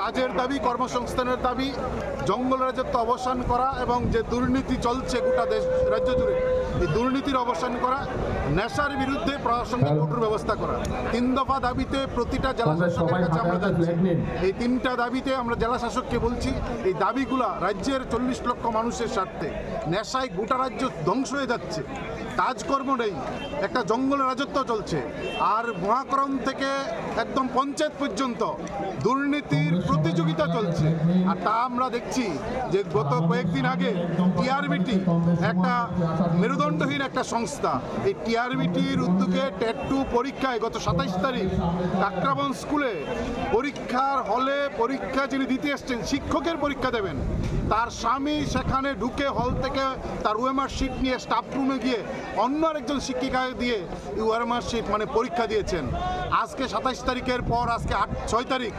কাজের দাবি কর্মসংস্থানের দাবি জঙ্গল রাজত্ব অবসান করা এবং যে দুর্নীতি চলছে গোটা দেশ রাজ্য জুড়ে এই দুর্নীতির অবসান করা নেশার বিরুদ্ধে প্রাসঙ্গিক কঠোর ব্যবস্থা করা। তিন দফা দাবিতে প্রতিটা জেলা শাসকের কাছে আমরা যাচ্ছি। এই তিনটা দাবিতে আমরা জেলা শাসককে বলছি এই দাবিগুলা রাজ্যের চল্লিশ লক্ষ মানুষের স্বার্থে নেশায় গোটা রাজ্য ধ্বংস হয়ে যাচ্ছে। কাজকর্ম নেই একটা জঙ্গল রাজত্ব চলছে। আর মহাক্রম থেকে একদম পঞ্চায়েত পর্যন্ত দুর্নীতির চলছে। আর তা আমরা দেখছি যে গত কয়েকদিন আগে টিআরবিটি একটা মেরুদণ্ডহীন একটা সংস্থা, এই টিআরবিটির উদ্যোগে টেট টু পরীক্ষায় গত সাতাইশ তারিখ কাকরাবন স্কুলে পরীক্ষার হলে পরীক্ষা যিনি দিতে এসছেন, শিক্ষকের পরীক্ষা দেবেন। তার স্বামী সেখানে ঢুকে হল থেকে তার ওয়েমার শিট নিয়ে স্টাফ রুমে গিয়ে অন্য আরেকজন শিক্ষিকাকে দিয়ে ওয়েমার শিট মানে পরীক্ষা দিয়েছেন। আজকে সাতাইশ তারিখের পর, আজকে আট, ছয় তারিখ